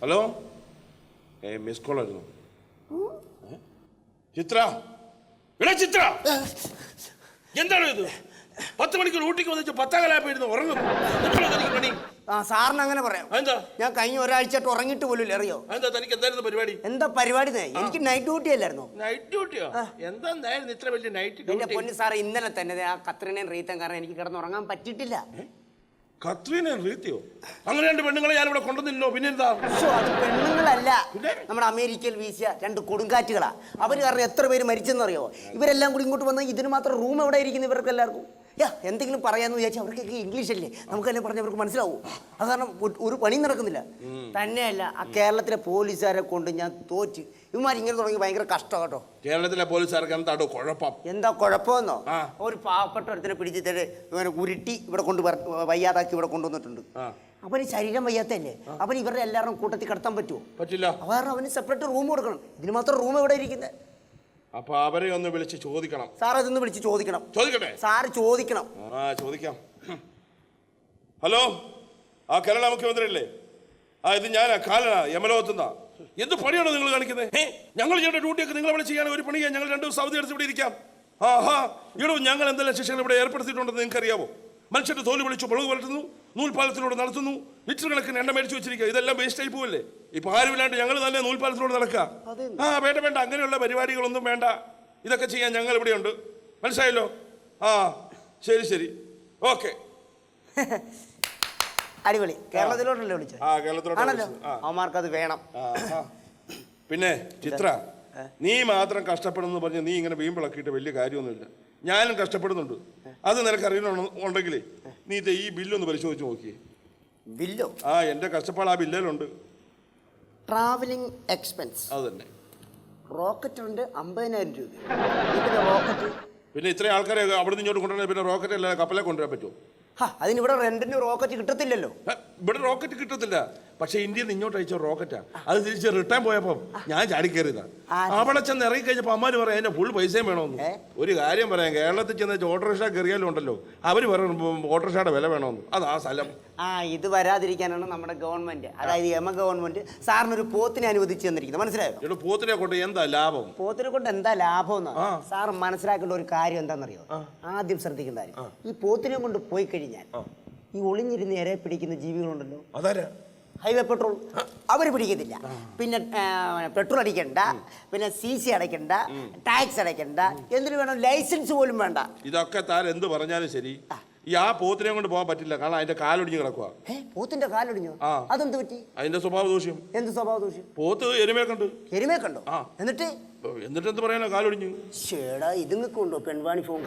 Hello ഏ miss call ആയിരുന്നു ഏ? ചിത്ര എടാ ചിത്ര എന്താണ് ഇത് പത്ത് മണിക്കൂർ ഊട്ടിക്ക് വന്നിട്ട് പത്താം കലാപ്പായിരുന്നു ഉറങ്ങും എപ്പോഴാ തനിക്ക് പണി ആ സാറിന് അങ്ങനെ പറയാം. എന്താ ഞാൻ കഴിഞ്ഞ ഒരാഴ്ചയായിട്ട് ഉറങ്ങിട്ട് പോലും അറിയോ? എന്താ തനിക്ക് എന്തായിരുന്നു പരിപാടി? എന്താ പരിപാടി? എനിക്ക് നൈറ്റ് ഡ്യൂട്ടി അല്ലായിരുന്നു? നൈറ്റ് ഡ്യൂട്ടിയോ എന്താ എന്തായിരുന്നു ഇത്ര വലിയ നൈറ്റ് എന്റെ ഡ്യൂട്ടി പൊന്ന് സാറേ ഇന്നലെ തന്നെ ആ കത്രിനെയും റീത്തൻ കാരണം എനിക്ക് കിടന്നുറങ്ങാൻ പറ്റിയിട്ടില്ല. കത്രീന റീത്തിയോ? അങ്ങനെ രണ്ട് പെണ്ണുങ്ങളെ ഞാൻ ഇവിടെ കൊണ്ടുവന്നില്ലോ പിന്നെന്താ എന്താ അത് പെണ്ണുങ്ങളല്ല. നമ്മുടെ അമേരിക്കയിൽ വീശിയ രണ്ട് കൊടുങ്കാറ്റുകളാ. അവർ കാരണം എത്ര പേര് മരിച്ചെന്നറിയോ? ഇവരെല്ലാം കൂടി ഇങ്ങോട്ട് വന്നാൽ ഇതിന് മാത്രം റൂം എവിടെ ഇരിക്കുന്നു ഇവർക്ക് എല്ലാവർക്കും യാ എന്തെങ്കിലും പറയാന്ന് വിചാരിച്ചാൽ അവർക്കൊക്കെ ഇംഗ്ലീഷ് അല്ലേ? നമുക്കല്ലേ പറഞ്ഞ അവർക്ക് മനസ്സിലാവും. അത് കാരണം ഒരു- പണി നടക്കുന്നില്ല. തന്നെയല്ല ആ കേരളത്തിലെ പോലീസുകാരെ കൊണ്ട് ഞാൻ തോറ്റ്. ഇവന്മാർ ഇങ്ങനെ തുടങ്ങി ഭയങ്കര കഷ്ടം കേട്ടോ. കേരളത്തിലെ പോലീസുകാർക്ക് എന്താടോ കുഴപ്പം? എന്താ കുഴപ്പമെന്നോ. ഒരു പാവപ്പെട്ട ഒരുത്തിനെ പിടിച്ചിട്ട് ഇവനെ ഉരുട്ടി ഇവിടെ കൊണ്ട് വയ്യാതാക്കി ഇവിടെ കൊണ്ടുവന്നിട്ടുണ്ട്. അവന് ശരീരം വയ്യാത്തല്ലേ അവൻ ഇവരുടെ എല്ലാവരും കൂട്ടത്തിൽ കിടത്താൻ പറ്റുമോ? പറ്റില്ല. കാരണം അവന് സെപ്പറേറ്റ് റൂം കൊടുക്കണം. ഇതിന് മാത്രം റൂം എവിടെ ഇരിക്കുന്നത് അപ്പൊ അവരെ ഒന്ന് വിളിച്ച് ചോദിക്കണം. സാർ അതൊന്ന് വിളിച്ച് ചോദിക്കണം. ചോദിക്കട്ടെ? സാർ ചോദിക്കണം. ആ ചോദിക്കാം. ഹലോ? ആ കേരള മുഖ്യമന്ത്രി അല്ലേ ആ ഇത് ഞാനാ കാലനാ യമലോകത്തുനിന്നാ എന്ത് പണിയാണോ നിങ്ങൾ കാണിക്കുന്നത് ഞങ്ങൾ ഞങ്ങളുടെ ഡ്യൂട്ടിയൊക്കെ നിങ്ങൾ ഇവിടെ ചെയ്യാൻ ഒരു പണിയാണ് ഞങ്ങൾ രണ്ട് ദിവസം അവധി എടുത്ത് ഇവിടെ ഇരിക്കാം. ആഹാ ഇവിടെ ഞങ്ങൾ എന്തെല്ലാം ശിക്ഷകൾ ഇവിടെ ഏർപ്പെടുത്തിയിട്ടുണ്ടെന്ന് നിങ്ങൾക്ക് അറിയാമോ മനുഷ്യന്റെ തോൽ വിളിച്ചു മുളക് വളർത്തുന്നു നൂൽപാലത്തിലൂടെ നടത്തുന്നു ലിറ്റർ കണക്കിന് എണ്ണ മേടിച്ചു വെച്ചിരിക്കുക. ഇതെല്ലാം വേസ്റ്റ് ആയി പോവല്ലേ? ഇപ്പൊ ആരുമില്ലാണ്ട് ഞങ്ങൾ തന്നെ നൂൽപാലത്തിലൂടെ നടക്കുക. ആ വേണ്ട വേണ്ട. അങ്ങനെയുള്ള പരിപാടികളൊന്നും വേണ്ട. ഇതൊക്കെ ചെയ്യാൻ ഞങ്ങൾ ഇവിടെയുണ്ട് മനസ്സിലായല്ലോ? ആ ശരി ശരി. ഓക്കെ. അടിപൊളി. കേരളത്തിലോട്ടല്ലേ വിളിച്ചത്? ആ കേരളത്തിലോട്ടാണല്ലോ. അവന്മാർക്ക് അത് വേണം. പിന്നെ ചിത്ര നീ മാത്രം കഷ്ടപ്പെടുന്നു പറഞ്ഞ് നീ ഇങ്ങനെ വീമ്പിളക്കിയിട്ട് വലിയ കാര്യമൊന്നുമില്ല. ഞാനും കഷ്ടപ്പെടുന്നുണ്ട്. അത് നിനക്ക് അറിയണമെന്നുണ്ടെങ്കിലേ നീ ഈ ബില്ലൊന്ന് പരിശോധിച്ച് നോക്കിയേ. ബില്ലോ ആ എന്റെ കഷ്ടപ്പാട് ആ ബില്ലിലുണ്ട്. ട്രാവലിംഗ് എക്സ്പെൻസ് അത് തന്നെ റോക്കറ്റ് ഉണ്ട് അമ്പതിനായിരം രൂപ. റോക്കറ്റ് പിന്നെ ഇത്രയും ആൾക്കാരെ അവിടെ നിന്ന് ഇങ്ങോട്ട് കൊണ്ടുവരാൻ പിന്നെ റോക്കറ്റ് അല്ല കപ്പലെ കൊണ്ടുവരാൻ പറ്റുമോ? ഹാ അതിനിവിടെ റെന്റിന് റോക്കറ്റ് കിട്ടത്തില്ലല്ലോ. ഇവിടെ റോക്കറ്റ് കിട്ടത്തില്ല. പക്ഷെ ഇന്ത്യയിൽ നിന്ന് ഇങ്ങോട്ട് അയച്ച റോക്കറ്റാ അത് തിരിച്ച് റിട്ടേൺ പോയപ്പോൾ ഞാൻ ചാടിക്കേറിയതാ ആ. അവിടെ ചെന്ന് ഇറങ്ങി കഴിഞ്ഞപ്പോ അമ്മാര് പറയാം അതിന്റെ ഫുൾ പൈസയും വേണമെന്ന് ഒരു കാര്യം പറയാം കേരളത്തിൽ ചെന്ന് ഓട്ടോറിക്ഷ കയറിയാലും ഉണ്ടല്ലോ. അവർ പറയും ഓട്ടോറിക്ഷയുടെ വില വേണമെന്ന് അത് ആ സ്ഥലം. ആ ഇത് വരാതിരിക്കാനാണ് നമ്മുടെ ഗവൺമെന്റ്. അതായത് എമ ഗവൺമെന്റ് സാറിന് ഒരു പോത്തിനെ അനുവദിച്ചു തന്നിരിക്കുന്നത് മനസ്സിലായോ? പോത്തിനെ കൊണ്ട് എന്താ ലാഭം? പോത്തിനെ കൊണ്ട് എന്താ ലാഭം എന്ന് സാർ മനസ്സിലാക്കേണ്ട ഒരു കാര്യം എന്താണെന്നറിയോ? ആദ്യം ശ്രദ്ധിക്കേണ്ട കാര്യം. ഈ പോത്തിനെ കൊണ്ട് പോയി കഴിഞ്ഞാൽ ഈ ഒളിഞ്ഞിരുന്ന് ഇരയെ പിടിക്കുന്ന ജീവികളുണ്ടല്ലോ. അതാരാ? Highway petrol. അവർ പിടിക്കത്തില്ല. പിന്നെ പെട്രോൾ അടിക്കണ്ട. പിന്നെ സി സി അടയ്ക്കണ്ട. ടാക്സ് അടയ്ക്കണ്ട. എന്തിനു വേണം? ലൈസൻസ് പോലും വേണ്ട. ഇതൊക്കെ താൻ എന്ത് പറഞ്ഞാലും ശരി. ഈ ആ പോത്തിനെ കൊണ്ട് പോകാൻ പറ്റില്ല. കാരണം അതിന്റെ കാലൊടിഞ്ഞ് കിടക്കുക പോത്തിന്റെ കാലൊടിഞ്ഞു. അതെന്ത് പറ്റി? അതിന്റെ സ്വഭാവ ദോഷ്യം എന്ത് സ്വഭാവ ദോഷ്യം പോത്ത് എരുമയെ കണ്ടു എരുമേ കണ്ടു. എന്നിട്ട് എന്നിട്ട് എന്ത് പറയാനോ കാലൊടിഞ്ഞു? ചേടാ ഇതുങ്ങൾക്കുണ്ടോ പെൺവാണി ഫോൺ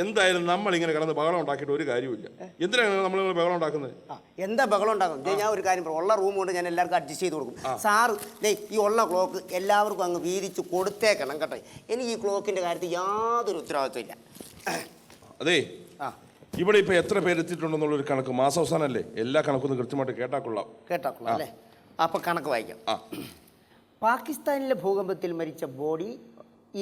എന്തായാലും നമ്മൾ ഇങ്ങനെ കിടന്ന് ബഹളം ഉണ്ടാക്കിയിട്ട് ഒരു കാര്യമില്ല എന്തിനാണ് നമ്മൾ ബഹളം ഉണ്ടാക്കുന്നത്? എന്താ ബഹളം ഉണ്ടാക്കുന്നത്? ഞാൻ ഒരു കാര്യം പറയാം ഉള്ള റൂം കൊണ്ട് ഞാൻ എല്ലാവർക്കും അഡ്ജസ്റ്റ് ചെയ്ത് കൊടുക്കും. സാറ് ഈ ഉള്ള ക്ലോക്ക് എല്ലാവർക്കും അങ്ങ് വീതിച്ച് കൊടുത്തേക്കണം കേട്ടോ. എനിക്ക് ഈ ക്ലോക്കിന്റെ കാര്യത്തിൽ യാതൊരു ഉത്തരവാദിത്വമില്ല അതെ ഇവിടെ ഇപ്പൊ എത്ര പേര് എത്തിയിട്ടുണ്ടെന്നുള്ളൊരു കണക്ക് മാസാവസാനല്ലേ? എല്ലാ കണക്കൊന്നും കൃത്യമായിട്ട് കേട്ടാക്കൊള്ളാം കേട്ടാക്കൊള്ളാം അല്ലേ? അപ്പൊ കണക്ക് വായിക്കാം. പാകിസ്ഥാനിലെ ഭൂകമ്പത്തിൽ മരിച്ച ബോഡി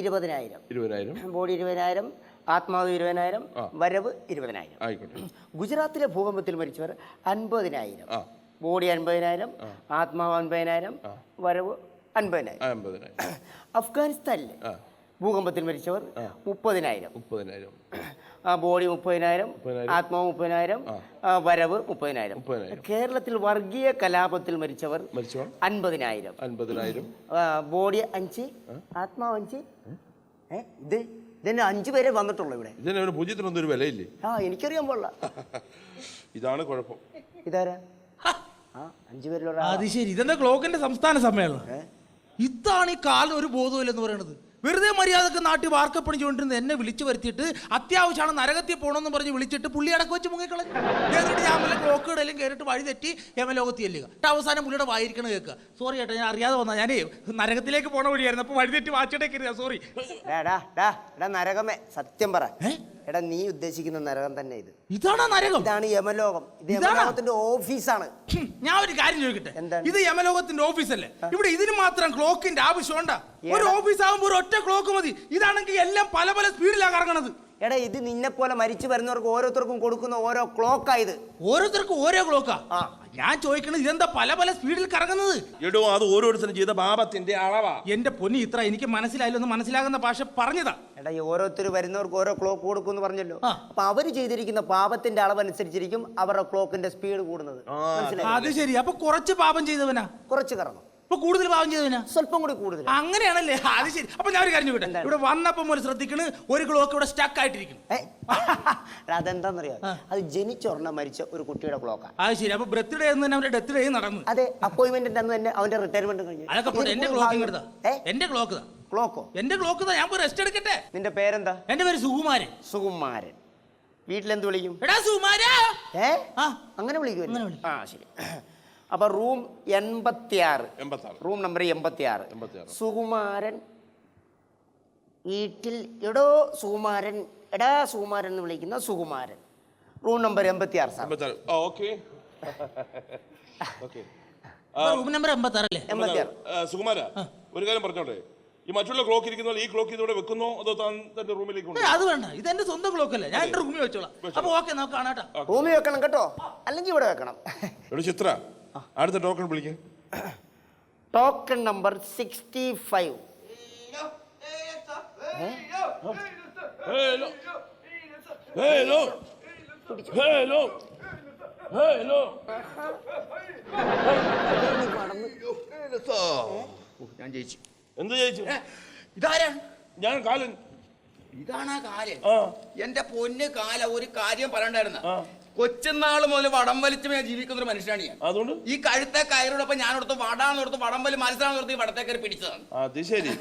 ഇരുപതിനായിരം. ഇരുപതിനായിരം. ബോഡി ഇരുപതിനായിരം ആത്മാവ് ഇരുപതിനായിരം. വരവ് ഇരുപതിനായിരം. ആയിക്കോട്ടെ. ഗുജറാത്തിലെ ഭൂകമ്പത്തിൽ മരിച്ചവർ അൻപതിനായിരം. ബോഡി അൻപതിനായിരം ആത്മാവ് അൻപതിനായിരം വരവ് അൻപതിനായിരം. അഫ്ഗാനിസ്ഥാനിലെ ഭൂകമ്പത്തിൽ മരിച്ചവർ മുപ്പതിനായിരം. മുപ്പതിനായിരം. ബോഡി മുപ്പതിനായിരം. ആത്മാവ് മുപ്പതിനായിരം വരവ് മുപ്പതിനായിരം. കേരളത്തിൽ വർഗീയ കലാപത്തിൽ മരിച്ചവർ മരിച്ചോ അൻപതിനായിരം. അൻപതിനായിരം. ബോഡി അഞ്ച് ആത്മാവ് അഞ്ച്. ഇത് ഇതിന് അഞ്ചു പേരെ വന്നിട്ടുള്ളൂ ഇവിടെ. ഇതിന് ഒരു പൂജ്യത്തിനൊന്നും ഒരു വിലയില്ലേ? ആ എനിക്കറിയാൻ പാടില്ല. ഇതാണ് കുഴപ്പം. ഇതാരാ? ആ അഞ്ചു പേരിലുള്ള അത് ശരി. ഇതെന്താ ക്ലോക്കിന്റെ സംസ്ഥാന സമ്മേളനം? ഇതാണ് ഈ കാലിന് ഒരു ബോധമില്ലെന്ന് പറയണത്. വെറുതെ മര്യാദയ്ക്ക് നാട്ടിൽ വാർക്കപ്പണിച്ചുകൊണ്ടിരുന്ന എന്നെ വിളിച്ചു വരുത്തിയിട്ട് അത്യാവശ്യമാണ് നരകത്തിൽ പോകണമെന്ന് പറഞ്ഞ് വിളിച്ചിട്ട് പുള്ളി അടക്കം വെച്ച് മുങ്ങിക്കളഞ്ഞു. എന്നിട്ട് ഞാൻ വല്ല ക്ലോക്ക് ഇടയിലും കയറിയിട്ട് വഴി തെറ്റി യമലോകത്തി ചെല്ലുക. എന്നിട്ട് അവസാനം പുള്ളിയുടെ വായിരിക്കണം കേൾക്കുക. സോറി ഏട്ടാ ഞാൻ അറിയാതെ വന്നാ. ഞാനേ നരകത്തിലേക്ക് പോണ വഴിയായിരുന്നു. അപ്പോൾ വഴി തെറ്റി വാച്ചിട്ടേക്കരുത് കയറിയ സോറി നരകമേ സത്യം പറ. എടാ നീ ഉദ്ദേശിക്കുന്ന നരകം തന്നെ ഇത്. ഇതാണ് നരകം? ഇതാണ് യമലോകം. ഇത് ഇതാണോ? യമലോകത്തിന്റെ ഓഫീസാണ്. ഹും, ഞാൻ ഒരു കാര്യം ചോദിക്കട്ടെ? എന്താണ്? ഇത് യമലോകത്തിന്റെ ഓഫീസല്ലേ? ഇവിടെ ഇതിന് മാത്രം ക്ലോക്കിന്റെ ആവശ്യമുണ്ടാ ഒരു ഏതാ? ഓഫീസ് ആകുമ്പോൾ ഒരു ഒറ്റ ക്ലോക്ക് മതി. ഇതാണെങ്കിൽ എല്ലാം പല പല സ്പീഡിലാണ് കറങ്ങണത്. എടാ ഇത് നിന്നെ പോലെ മരിച്ചു വരുന്നവർക്ക് ഓരോരുത്തർക്കും കൊടുക്കുന്ന ഓരോ ക്ലോക്കാ ഇത്. ഓരോരുത്തർക്കും ഓരോ ക്ലോക്കാ? ഞാൻ ചോദിക്കണത് ഇതെന്താ പല പല സ്പീഡിൽ കറങ്ങുന്നത്? എടോ അത് ഓരോരുത്തരും ചെയ്ത പാപത്തിന്റെ അളവാ. എന്റെ പൊന്നി ഇത്ര എനിക്ക് മനസ്സിലായില്ലെന്ന് മനസ്സിലാകുന്ന ഭാഷ പറഞ്ഞതാ. എടാ ഈ ഓരോരുത്തർ വരുന്നവർക്ക് ഓരോ ക്ലോക്ക് കൊടുക്കും എന്ന് പറഞ്ഞല്ലോ. അപ്പൊ അവർ ചെയ്തിരിക്കുന്ന പാപത്തിന്റെ അളവനുസരിച്ചിരിക്കും അവരുടെ ക്ലോക്കിന്റെ സ്പീഡ് കൂടുന്നത്. മനസ്സിലായി? അത് ശരി. അപ്പൊ കുറച്ച് പാപം ചെയ്തവനാ? കുറച്ച് കറങ്ങും. അപ്പൊ കൂടുതൽ പാപം ചെയ്തവനാ സ്വല്പം കൂടി കൂടുതൽ. അങ്ങനെയാണല്ലേ? അത് ശരി. അപ്പൊ ഞാൻ ഒരു കാര്യം ചോദിക്കട്ടെ? ഇവിടെ വന്നപ്പം മുതൽ ശ്രദ്ധിക്കണ് ഒരു ക്ലോക്ക് ഇവിടെ സ്റ്റക്ക് ആയിട്ടിരിക്കുന്നു. ഏ? എടാ, അതെന്താന്നറിയോ അത് ജനിച്ചൊരെണ്ണം മരിച്ച ഒരു കുട്ടിയുടെ ക്ലോക്കാ അത് ശരി. അപ്പൊ ബർത്ത്ഡേ എന്ന് തന്നെ അവന്റെ ഡെത്ത് ഡേ നടന്നു. അതെ അപ്പോയിന്റ്മെന്റ് അന്ന് തന്നെ അവന്റെ റിട്ടയർമെന്റ് കഴിഞ്ഞു. അതൊക്കെ പോട്ടെ. എന്റെ ക്ലോക്ക് ഇങ്ങോട്ടാ ഏ? എന്റെ ക്ലോക്ക് താ ക്ലോക്കോ എന്റെ ക്ലോക്ക് താ ഞാൻ പോയി റെസ്റ്റ് എടുക്കട്ടെ? നിന്റെ പേരെന്താ? എന്റെ പേര് സുകുമാരൻ. സുകുമാരൻ. വീട്ടിലെന്ത് വിളിക്കും? എടാ സുകുമാരാ. ഏ? ആ. അങ്ങനെ വിളിക്കുമല്ലോ അങ്ങനെ. ആ ശരി. അപ്പൊ റൂം എൺപത്തിയാറ്. എൺപത്തി ആറ് റൂം നമ്പർ എൺപത്തിയാറ്. സുകുമാരൻ വീട്ടിൽ എടോ സുകുമാരൻ എടാ സുകുമാരൻ എന്ന് വിളിക്കുന്ന സുകുമാരൻ. റൂം നമ്പർ എൺപത്തിയാറ് സാർ. റൂം നമ്പർ എൺപത്തിയാറ്. സുകുമാര ഒരു കാര്യം പറഞ്ഞോട്ടെ? ഈ മറ്റുള്ള ക്ലോക്ക് ഇരിക്കുന്ന ഈ ക്ലോക്ക് ഇതോടെ വെക്കുന്നോ? അതോ താൻ തന്റെ റൂമിലേക്ക്? അത് വേണ്ട. ഇത് എന്റെ സ്വന്തം ക്ലോക്ക് അല്ലേ? ഞാൻ എന്റെ റൂമിൽ വെച്ചോളാം. അപ്പൊ ഓക്കെ നമുക്ക് കാണാട്ടോ റൂമിൽ വെക്കണം കേട്ടോ. അല്ലെങ്കിൽ ഇവിടെ വെക്കണം. ചിത്ര അടുത്ത ടോക്കൺ വിളിക്കേ. Token number sixty five hello hello hello hello ഞാൻ ജയിച്ചു? എന്ത് ജയിച്ചു ഇതാരാ? ഞാൻ കാലൻ. ഇതാണ് ആ. കാര്യം എന്റെ പൊന്ന് കാല ഒരു കാര്യം പറയണ്ടായിരുന്നു. ആ. കൊച്ചുനാൾ മുതൽ വടം വലിച്ച് ഞാൻ ജീവിക്കുന്ന ഒരു മനുഷ്യനാണ് ഞാൻ. അതുകൊണ്ട്? ഈ കഴുത്തെ കയറോടൊപ്പം ഞാൻ എടുത്ത് വടാന്ന് കൊടുത്ത് വടം വലി മത്സരം കൊടുത്ത് ഈ വടത്തേക്കറി പിടിച്ചതാണ്. അത് ശരി.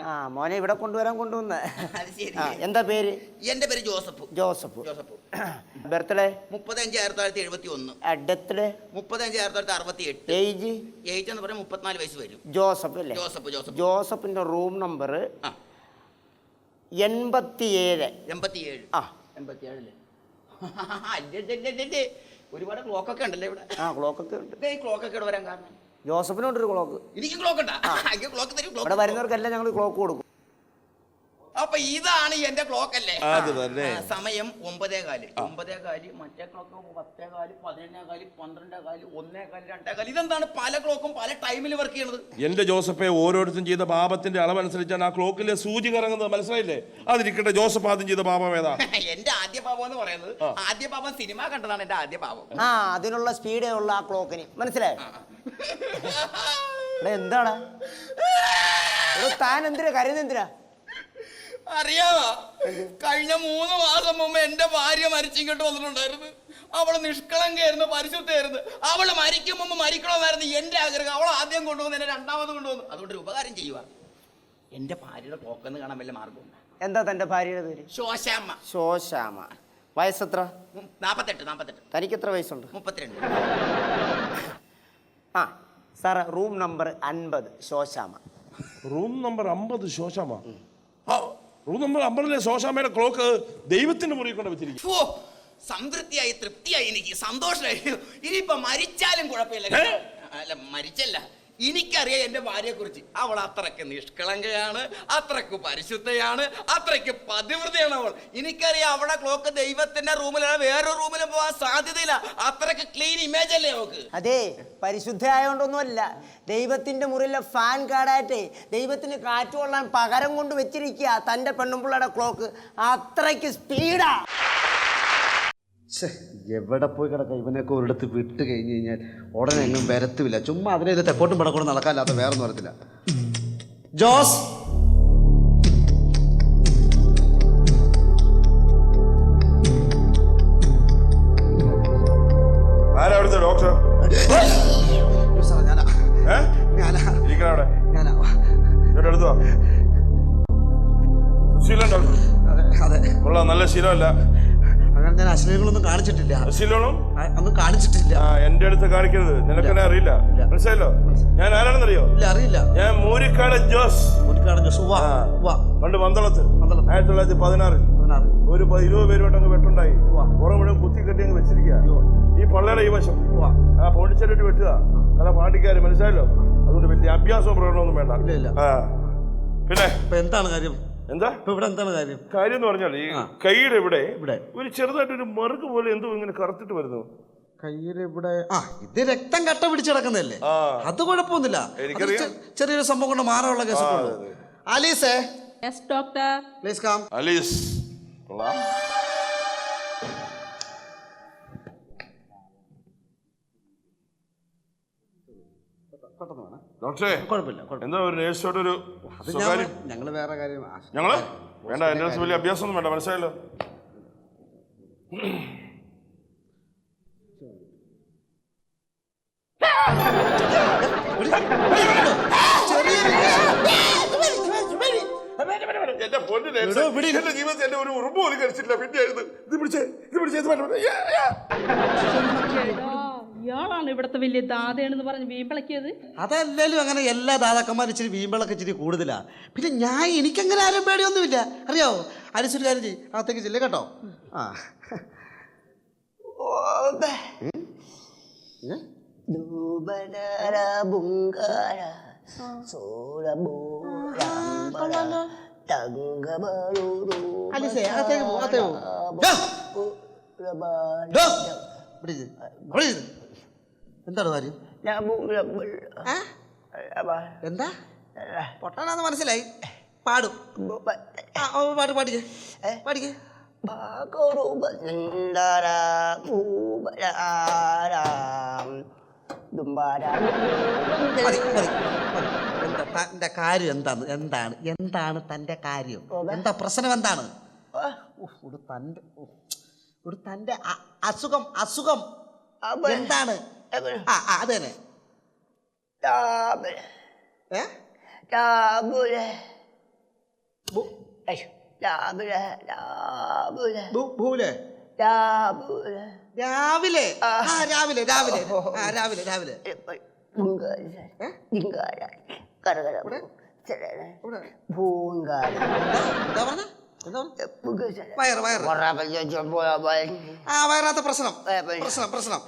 ആ മോനെ ഇവിടെ കൊണ്ടുവരാൻ കൊണ്ടുവന്ന. അത് ശരി. എന്താ പേര്? എന്റെ പേര് ജോസഫ്. ജോസഫ്. ജോസഫ്. ബർത്ത്ഡേ? മുപ്പത്തഞ്ച് ആയിരത്തി തൊള്ളായിരത്തി എഴുപത്തി ഒന്ന് ഡെത്ത് മുപ്പത്തഞ്ച് ആയിരത്തി തൊള്ളായിരത്തി അറുപത്തി എട്ട് ഏജ്? ഏജ് എന്ന് പറഞ്ഞാൽ മുപ്പത്തിനാല് വയസ്സ് വരും. ജോസഫ് അല്ലേ? Joseph Joseph. ജോസഫിന്റെ റൂം നമ്പർ എൺപത്തിയേഴ്. എൺപത്തിയേഴ്. ആ. എൺപത്തിയേഴ് അല്ലേ ഒരുപാട് ക്ലോക്ക് ഒക്കെ ഉണ്ടല്ലേ ഇവിടെ? ആ ക്ലോക്ക് ഒക്കെ ഉണ്ട് ഈ ക്ലോക്കൊക്കെ ഇവിടെ വരാൻ കാരണം. ജോസഫിനുണ്ട് ഒരു ക്ലോക്ക്. എനിക്ക് ക്ലോക്ക് ഉണ്ടാ. ക്ലോക്ക് തരും ഇവിടെ ക്ലോക്ക് വരുന്നവർക്കെല്ലാം ഞങ്ങൾ ക്ലോക്ക് കൊടുക്കും. അപ്പൊ ഇതാണ് എന്റെ ക്ലോക്ക് അല്ലേ? അത് തന്നെ. ആ, സമയം ഒമ്പതേ കാൽ. ഒമ്പതേ കാൽ മറ്റേ ക്ലോക്ക് പത്തേ കാൽ പതിനൊന്നേ കാൽ പന്ത്രണ്ടേ കാൽ ഒന്നേ കാൽ രണ്ടേ കാൽ. ഇതെന്താണ് പല ക്ലോക്കും പല ടൈമിൽ വർക്ക് ചെയ്യുന്നത് എന്റെ ജോസഫെ ഓരോരുത്തരും ചെയ്ത പാപത്തിന്റെ അളവനുസരിച്ചാണ് ആ ക്ലോക്കിലെ സൂചി കറങ്ങുന്നത്. മനസ്സിലായില്ലേ? അതിരിക്കട്ടെ ജോസഫ് ആദ്യം ചെയ്ത പാപം ഏതാ? എന്റെ ആദ്യ പാപം എന്ന് പറയുന്നത് ആദ്യ പാപം സിനിമ കണ്ടതാണ് എന്റെ ആദ്യ പാപം. ആ അതിനുള്ള സ്പീഡേ ഉള്ള ആ ക്ലോക്കിന് മനസ്സിലായോ? ഇവിടെ എന്താണ്? ഇവിടെ താൻ എന്തിനാ കരുതുന്ന എന്തിനാ? അറിയാമോ കഴിഞ്ഞ മൂന്ന് മാസം മുമ്പ് എന്റെ ഭാര്യ മരിച്ചിങ്ങോട്ട് വന്നിട്ടുണ്ടായിരുന്നു. അവൾ നിഷ്കളങ്കായിരുന്നു പരിശുദ്ധയായിരുന്നു അവൾ മരിക്കും മുമ്പ് മരിക്കണമെന്നായിരുന്നു എന്റെ ആഗ്രഹം. അവൾ ആദ്യം കൊണ്ടുവന്ന് എന്നെ രണ്ടാമത് കൊണ്ടുവന്നു. അതുകൊണ്ട് ഒരു ഉപകാരം ചെയ്യുക എന്റെ ഭാര്യയുടെ പോക്കെന്ന് കാണാൻ വല്ല മാർഗം എന്താ തന്റെ ഭാര്യയുടെ പേര്? ശോശാമ്മ. ശോശാമ വയസ്സെത്ര? എത്ര നാപ്പത്തെട്ട് നാപ്പത്തെട്ട്. തനിക്ക് എത്ര വയസ്സുണ്ട്? മുപ്പത്തിരണ്ട്. ആ സാറേ റൂം നമ്പർ അൻപത് ശോശാമ റൂം നമ്പർ അമ്പത് ശോശാമ ആ റൂം നമ്പർ അമ്പതിലെ ശോശാമയുടെ ക്ലോക്ക് ദൈവത്തിന്റെ മുറിയിൽ കൊണ്ട് വെച്ചിരിക്കും സംതൃപ്തിയായി തൃപ്തിയായി എനിക്ക് സന്തോഷമായി. ഇനിയിപ്പൊ മരിച്ചാലും കുഴപ്പമില്ല. അല്ല മരിച്ചല്ല. എനിക്കറിയാം എന്റെ ഭാര്യയെക്കുറിച്ച്. അവൾ അത്രയ്ക്ക് നിഷ്കളങ്കയാണ് അത്രയ്ക്ക് പരിശുദ്ധയാണ് അത്രയ്ക്ക് പതിവൃതയാണ് അവൾ. എനിക്കറിയാം അവളെ ക്ലോക്ക് ദൈവത്തിന്റെ റൂമിലാണ് വേറെ റൂമിൽ പോകാൻ സാധ്യതയില്ല. അത്രയ്ക്ക് ക്ലീൻ ഇമേജ് അല്ലേ നമുക്ക് അതെ പരിശുദ്ധ ആയതുകൊണ്ടൊന്നുമല്ല ദൈവത്തിന്റെ മുറിയിലെ ഫാൻ കാടായിട്ടേ ദൈവത്തിന് കാറ്റ് കൊള്ളാൻ പകരം കൊണ്ട് വെച്ചിരിക്കുക തന്റെ പെണ്ണുമ്പിള്ളയുടെ ക്ലോക്ക് അത്രയ്ക്ക് സ്പീഡാ ഛെ, എവിടെ പോയി കിടക്ക? ഇവനൊക്കെ ഒരിടത്ത് വിട്ട് കഴിഞ്ഞ് കഴിഞ്ഞാൽ ഉടനെ എങ്ങും വരത്തുമില്ല ചുമ്മാ അതിനെ ഇത് തെക്കോട്ടും പടക്കോട്ടും നടക്കാനില്ലാത്ത വേറെ ഒന്നും വരത്തില്ല. ജോസ്! ഡോക്ടർ അയ്യോ സാറേ, ഞാനാ. ഏ? ഞാനാ. ഇരിക്കണ അവിടെ. ഞാനാ. ഇവിടെ എടുത്തു? ശീലം ഡോക്ടർ അതെ അതെ. കൊള്ളാം നല്ല ശീലമല്ല. ഞാൻ അശ്ലീലങ്ങളൊന്നും കാണിച്ചിട്ടില്ല. അശ്ലീലങ്ങളും? ഒന്നും കാണിച്ചിട്ടില്ല. എന്റെ അടുത്ത് കാണിക്കരുത്. നിനക്കെന്നെ അറിയില്ല. മനസ്സിലായല്ലോ? ഞാൻ ആരാണെന്നറിയോ? ഇല്ല അറിയില്ല. ഞാൻ മൂരിക്കാട് ജോസ്. മൂരിക്കാട് ജോസ്. വാ ആ. വാ പണ്ട് പന്തളത്ത് മന്ദളത്ത് ആയിരത്തി തൊള്ളായിരത്തി പതിനാറിൽ. പതിനാറ് ഒരു ഇരുപത് പേരുമായിട്ട് അങ്ങ് വെട്ടുണ്ടായി. പുറം മുഴുവൻ കുത്തി കെട്ടി അങ്ങ് വെച്ചിരിക്കുക ഈ പള്ളയുടെ ഈ വശം. ആ പോണ്ടിച്ചേരി വെട്ടുക അല്ല പാണ്ടിക്കാര് മനസ്സിലായല്ലോ? അതുകൊണ്ട് വലിയ അഭ്യാസവും പ്രകടനമൊന്നും വേണ്ട. ഇല്ല, ഇല്ല. പിന്നെ? എന്താണ് കാര്യം? എന്താ? ഇപ്പൊ ഇവിടെ എന്താണ് കാര്യം? കാര്യം എന്ന് പറഞ്ഞാൽ ഈ കൈയുടെ ഇവിടെ ഇവിടെ. ഒരു ചെറുതായിട്ട് ഒരു മറുക് പോലെ എന്തോ ഇങ്ങനെ കറുത്തിട്ട് വരുന്നു. കയ്യിൽ ഇവിടെ. ആ ഇത് രക്തം കട്ട പിടിച്ച് കിടക്കുന്നതല്ലേ. അത് കുഴപ്പമൊന്നുമില്ല. ചെറിയൊരു സംഭവം കൊണ്ട് മാറാനുള്ള case yes doctor please calm Alice. ഡോക്ടറെ കുഴപ്പമില്ല കുഴപ്പമില്ല. എന്താ ഒരു നേഴ്സോട് ഒരു അത് സ്വകാര്യം ഞങ്ങൾ വേറെ കാര്യം ആ, ഞങ്ങൾ? വേണ്ട എന്റെ അടുത്ത് വലിയ അഭ്യാസമൊന്നും വേണ്ട മനസ്സിലായല്ലോ? എന്റെ പൊന്നു നേഴ്സ്, എന്റെ ജീവിതത്തിൽ എന്റെ ഒരു ഉറുമ്പ് പോലും കഴിച്ചിട്ടില്ല പിന്നെ ഇത് ഇത് പിടിച്ചേ ഇത് പിടിച്ചേ ഇത് വേണ്ട. എടാ, ഇയാളാണ് ഇവിടത്തെ വലിയ ദാതയാണെന്ന് പറഞ്ഞ് വീമ്പിളക്കിയത്? അതല്ലേലും അങ്ങനെ എല്ലാ ദാതാക്കന്മാരും ഇച്ചിരി വീമ്പിളൊക്കെ ഇച്ചിരി കൂടുതലാ. പിന്നെ ഞാൻ എനിക്കങ്ങനെ ആരും പേടിയൊന്നുമില്ല. അറിയോ? അരിച്ചൊരു കാര്യം ചെയ്യും. അകത്തേക്ക് ചെല്ലേ കേട്ടോ. ആ. ഏ? ബുങ്കര അലിസേ, അകത്തേക്ക് പോ, അകത്തേക്ക് പോ. ഡോ, ഡോ. ഇവിടെ ഇരി, ഇവിടെ ഇരി. എന്താണ് കാര്യം? ആ? എന്താ? പൊട്ടാണെന്ന് മനസ്സിലായി. പാടും. പാട്ട് പാടിക്കേ. പാടിക്കേ. തന്റെ കാര്യം എന്താണ്? എന്താണ്? എന്താണ് തന്റെ കാര്യം? എന്താ പ്രശ്നം എന്താണ്? ഉഫ്, ഒരു തന്റെ ഒരു തന്റെ അസുഖം അസുഖം. എന്താണ്? ആ ആ, അത് തന്നെ. ഏ? ഭൂ- ഭൂ- ഭൂലെ രാവിലെ. ആ. രാവിലെ രാവിലെ. ആ രാവിലെ രാവിലെ. ഭൂങ്കാര എന്താ പറഞ്ഞ എന്താ പറഞ്ഞ? വയറ് വയറ്. ആ വയറാത്ത പ്രശ്നം. പ്രശ്നം പ്രശ്നം.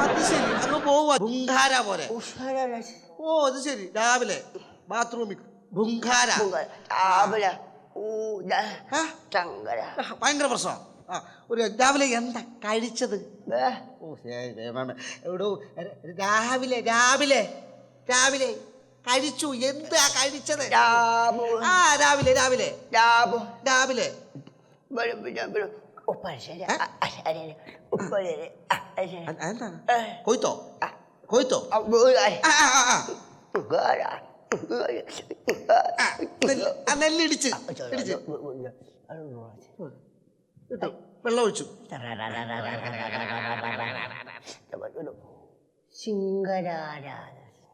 അത് ശരി അങ്ങ് പോവാ ബുങ്കാര പോലെ. ഓ അത് ശരി. രാവിലെ ബാത്റൂമിൽ ബുങ്കാര. രാവിലെ ഭയങ്കര പ്രശ്നം. ആ ഒരു രാവിലെ എന്താ കഴിച്ചത്? ഓ ശരി, രാവിലെ രാവിലെ രാവിലെ കഴിച്ചു എന്താ കഴിച്ചത് ആ രാവിലെ രാവിലെ രാവിലെ കൊയ്ത്തോ കൊയ്ത്തോ നെല്ലിടിച്ച് ഇടിച്ച് വെള്ളം ഒഴിച്ചു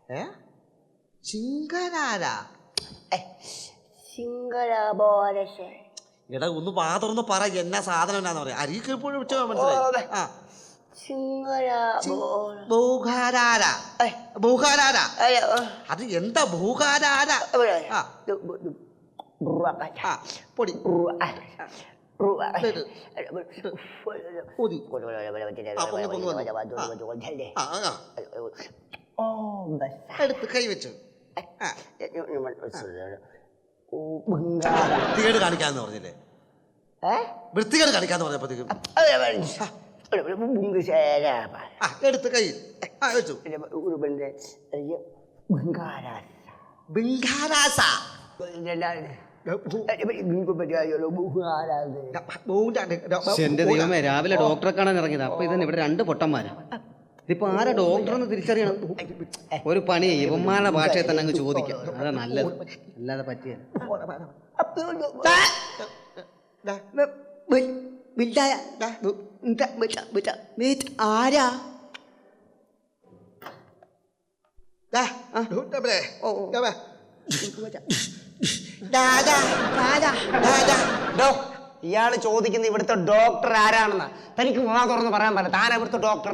ഏ ചിങ്കരാര സിംഗരാബോരശ എടാ ഒന്ന് പാത്രം പറ എന്നാ സാധനം എന്നാന്ന് പറയാ അരി മനസ്സിലായി ആ ഭൂഖാരാര ഭൂഖാരാര അത് എന്താ പൊടി ആ. എടുത്ത് കൈ വെച്ചു ആ വൃത്തികേട് കാണിക്കാന്ന് പറഞ്ഞില്ലേ? വൃത്തികേട് കാണിക്കാന്ന് പറഞ്ഞപ്പോഴത്തേക്കും. ആ എടുത്ത് കയ്യിൽ. വെച്ചു. ബിങ്കാരാസ എന്റെ ദൈവമേ രാവിലെ ഡോക്ടറെ കാണാൻ ഇറങ്ങിയത്. അപ്പൊ ഇതന്നെ ഇവിടെ രണ്ട് പൊട്ടന്മാരാ. ഇതിപ്പോ ആരാ ഡോക്ടർ എന്ന് തിരിച്ചറിയണം? ഒരു പണി ഇവന്മാരുടെ ഭാഷയെ തന്നെ അങ്ങ് ചോദിക്കാം. അതാ നല്ലത്. അല്ലാതെ പറ്റിയ. ആരാ. ഇയാൾ ചോദിക്കുന്ന ഇവിടുത്തെ ഡോക്ടർ ആരാണെന്നാ? തനിക്ക് വാ തുറന്ന് പറയാൻ പറ്റില്ല. താൻ ഇവിടുത്തെ ഡോക്ടർ.